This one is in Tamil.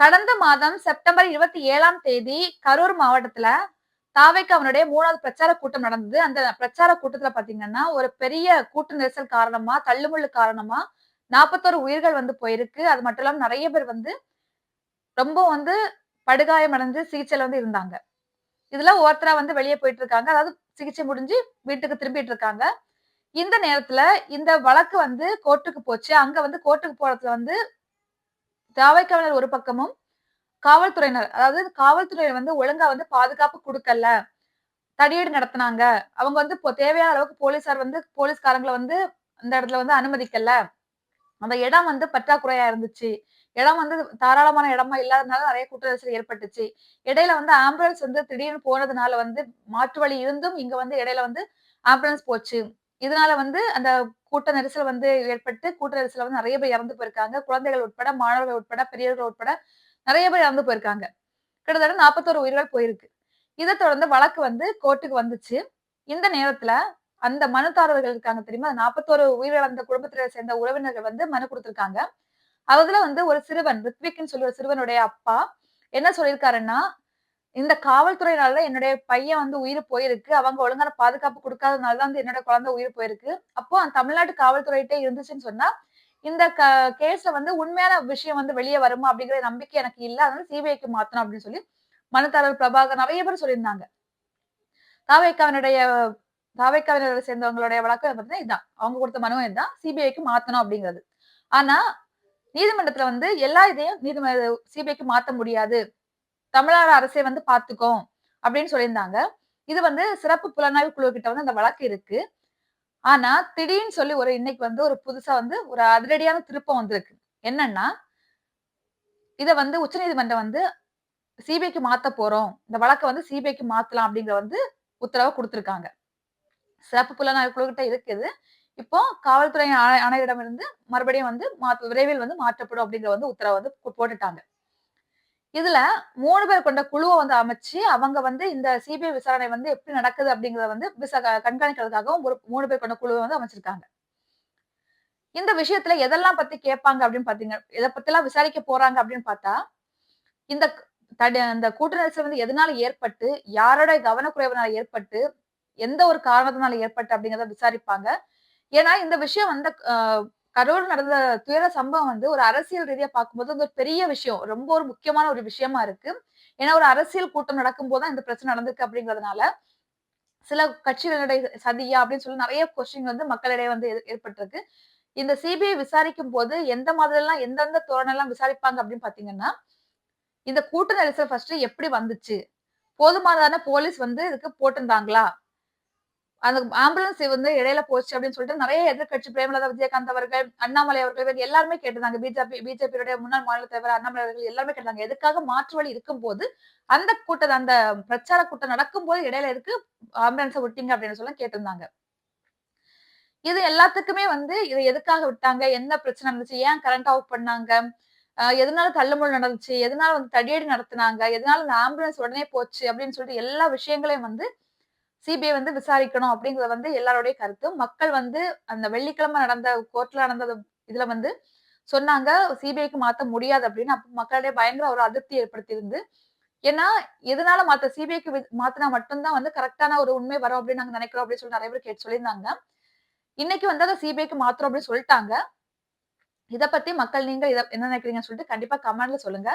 கடந்த மாதம் செப்டம்பர் இருபத்தி ஏழாம் தேதி கரூர் மாவட்டத்துல தாவைக்கு அவனுடைய மூணாவது பிரச்சார கூட்டம் நடந்தது. அந்த பிரச்சார கூட்டத்துல பாத்தீங்கன்னா ஒரு பெரிய கூட்ட நெரிசல் காரணமா தள்ளுமுள்ளு காரணமா நாற்பத்தோரு உயிர்கள் வந்து போயிருக்கு. அது மட்டும் இல்லாம நிறைய பேர் வந்து ரொம்ப வந்து படுகாயம் அடைஞ்சு சிகிச்சையில வந்து இருந்தாங்க. இதுல ஒருத்தரா வந்து வெளியே போயிட்டு இருக்காங்க. அதாவது சிகிச்சை முடிஞ்சு வீட்டுக்கு திரும்பிட்டு இருக்காங்க. இந்த நேரத்துல இந்த வழக்கு வந்து கோர்ட்டுக்கு போச்சு. அங்க வந்து கோர்ட்டுக்கு போறதுல வந்து தாவைக்காவலர் ஒரு பக்கமும் காவல்துறையினர் அதாவது காவல்துறையினர் வந்து ஒழுங்கா வந்து பாதுகாப்பு கொடுக்கல. தடியீடு நடத்தினாங்க. அவங்க வந்து இப்போ தேவையான அளவுக்கு போலீசார் வந்து போலீஸ்காரங்களை வந்து அந்த இடத்துல வந்து அனுமதிக்கல. அந்த இடம் வந்து பற்றாக்குறையா இருந்துச்சு. இடம் வந்து தாராளமான இடமா இல்லாதனால நிறைய கூட்ட நெரிசல் ஏற்பட்டுச்சு. இடையில வந்து ஆம்புலன்ஸ் வந்து திடீர்னு போனதுனால வந்து மாற்று வழி இருந்தும் இங்க வந்து இடையில வந்து ஆம்புலன்ஸ் போச்சு. இதனால வந்து அந்த கூட்ட நெரிசல் வந்து ஏற்பட்டு கூட்ட நெரிசல வந்து நிறைய பேர் இறந்து போயிருக்காங்க. குழந்தைகள் உட்பட மாணவர்கள் உட்பட பெரியவர்கள் உட்பட நிறைய பேர் இறந்து போயிருக்காங்க. கிட்டத்தட்ட நாற்பத்தோரு உயிர்கள் போயிருக்கு. இதை தொடர்ந்து வழக்கு வந்து கோர்ட்டுக்கு வந்துச்சு. இந்த நேரத்துல அந்த மனுதாரர்கள் இருக்காங்க தெரியுமா? நாற்பத்தோரு உயிரிழந்த குடும்பத்தில சேர்ந்த உறவினர்கள் வந்து மனு கொடுத்திருக்காங்க. அதுல வந்து ஒரு சிறுவன் ரித்விக்னு சொல்லி ஒரு சிறுவனுடைய அப்பா என்ன சொல்லியிருக்காருன்னா இந்த காவல்துறையினால என்னுடைய பையன் வந்து உயிர் போயிருக்கு. அவங்க ஒழுங்கான பாதுகாப்பு கொடுக்காதனால தான் வந்து என்னோட குழந்தை உயிர் போயிருக்கு. அப்போ அந்த தமிழ்நாட்டு காவல்துறையிட்டே இருந்துச்சுன்னு சொன்னா இந்த க கேஸ்ல வந்து உண்மையான விஷயம் வந்து வெளியே வருமா அப்படிங்கிற நம்பிக்கை எனக்கு இல்ல. அதனால சிபிஐக்கு மாத்தணும் அப்படின்னு சொல்லி மனுதாரர் பிரபாகர் நிறைய பேர் சொல்லியிருந்தாங்க. தாவேக்காவினுடைய தாவேக்காவினரை சேர்ந்தவங்களுடைய வழக்கம் பார்த்தீங்கன்னா இதுதான் அவங்க கொடுத்த மனுவும் இதுதான் சிபிஐக்கு மாத்தணும் அப்படிங்கிறது. ஆனா நீதிமன்றத்துல வந்து எல்லா இதையும் நீதிமன்ற சிபிஐக்கு மாத்த முடியாது. தமிழ்நாடு அரசே வந்து பாத்துக்கும் அப்படின்னு சொல்லியிருந்தாங்க. இது வந்து சிறப்பு புலனாய்வு குழு கிட்ட வந்து அந்த வழக்கு இருக்கு. ஆனா திடீர்னு சொல்லி ஒரு இன்னைக்கு வந்து ஒரு புதுசா வந்து ஒரு அதிரடியான திருப்பம் வந்திருக்கு. என்னன்னா இத வந்து உச்சநீதிமன்றம் வந்து சிபிஐக்கு மாத்த போறோம். இந்த வழக்கை வந்து சிபிஐக்கு மாத்தலாம் அப்படிங்கிற வந்து உத்தரவை கொடுத்துருக்காங்க. சிறப்பு புலனாய்வு குழு கிட்ட இருக்குது இப்போ காவல்துறை ஆணை- ஆணையரிடமிருந்து மறுபடியும் வந்து மாற்று விரைவில் வந்து மாற்றப்படும் அப்படிங்கிற வந்து உத்தரவை வந்து போட்டுட்டாங்க. இதுல மூணு பேர் கொண்ட குழுவை வந்து அமைச்சு அவங்க வந்து இந்த சிபிஐ விசாரணை வந்து எப்படி நடக்குது அப்படிங்கறத வந்து கண்காணிக்கிறதுக்காகவும் ஒரு மூணு பேர் கொண்ட குழுவை வந்து அமைச்சிருக்காங்க. இந்த விஷயத்துல எதெல்லாம் பத்தி கேட்பாங்க அப்படின்னு பாத்தீங்க எதை பத்தி எல்லாம் விசாரிக்க போறாங்க அப்படின்னு பார்த்தா இந்த இந்த கூட்ட நெரிசல் வந்து எதனால ஏற்பட்டு யாரோட கவனக்குறைவுனால ஏற்பட்டு எந்த ஒரு காரணத்தினால ஏற்பட்டு அப்படிங்கிறத விசாரிப்பாங்க. ஏன்னா இந்த விஷயம் வந்து ஆஹ், கரூர் நடந்த துயர சம்பவம் வந்து ஒரு அரசியல் ரீதியா பார்க்கும்போது அது ஒரு பெரிய விஷயம். ரொம்ப ஒரு முக்கியமான ஒரு விஷயமா இருக்கு. ஏன்னா ஒரு அரசியல் கூட்டம் நடக்கும்போது தான் இந்த பிரச்சனை நடந்திருக்கு அப்படிங்கிறதுனால சில கட்சிகளுடைய சதியா அப்படின்னு சொல்லி நிறைய கொஸ்டின் வந்து மக்களிடையே வந்து ஏற்பட்டிருக்கு. இந்த சிபிஐ விசாரிக்கும் போது எந்த மாதிரி எல்லாம் எந்தெந்த தோரணை எல்லாம் விசாரிப்பாங்க அப்படின்னு பாத்தீங்கன்னா இந்த கூட்ட நெரிசல் ஃபர்ஸ்ட் எப்படி வந்துச்சு? போதுமானதான போலீஸ் வந்து இதுக்கு போட்டிருந்தாங்களா? அந்த ஆம்புலன்ஸ் வந்து இடையில போச்சு அப்படின்னு சொல்லிட்டு நிறைய எதிர்கட்சி பிரேமலதா விஜயகாந்த் அவர்கள் அண்ணாமலை அவர்கள் எல்லாருமே கேட்டிருந்தாங்க. பிஜேபி பிஜேபியுடைய முன்னாள் மாநில தலைவர் அண்ணாமலை அவர்கள் எல்லாருமே கேட்டாங்க எதுக்காக மாற்று வழி இருக்கும் போது அந்த கூட்டம் அந்த பிரச்சார கூட்டம் நடக்கும் போது இடையில இருக்கு ஆம்புலன்ஸை விட்டீங்க அப்படின்னு சொல்லி கேட்டிருந்தாங்க. இது எல்லாத்துக்குமே வந்து இது எதுக்காக விட்டாங்க? என்ன பிரச்சனை இருந்துச்சு ஏன் கரண்ட் ஆஃப் பண்ணாங்க? ஆஹ் எதனால தள்ளுமுள் நடந்துச்சு? எதனால வந்து தடியடி நடத்துனாங்க? எதனால இந்த ஆம்புலன்ஸ் உடனே போச்சு? அப்படின்னு சொல்லிட்டு எல்லா விஷயங்களையும் வந்து சிபிஐ வந்து விசாரிக்கணும் அப்படிங்கறது வந்து எல்லாருடைய கருத்து மக்கள் வந்து அந்த வெள்ளிக்கிழமை நடந்த கோர்ட்ல நடந்த இதுல வந்து சொன்னாங்க சிபிஐக்கு மாத்த முடியாது அப்படின்னு. அப்ப மக்களிடையே பயங்கர ஒரு அதிருப்தி ஏற்படுத்தியிருந்து ஏன்னா எதனால மாத்த சிபிஐக்கு மாத்தினா மட்டும்தான் வந்து கரெக்டான ஒரு உண்மை வரும் அப்படின்னு நாங்க நினைக்கிறோம் அப்படின்னு சொல்லி நிறைய பேர் கேட்டு சொல்லியிருந்தாங்க. இன்னைக்கு வந்து அதை சிபிஐக்கு மாத்திரம் அப்படின்னு சொல்லிட்டாங்க. இதை பத்தி மக்கள் நீங்க இதை என்ன நினைக்கிறீங்கன்னு சொல்லிட்டு கண்டிப்பா கமெண்ட்ல சொல்லுங்க.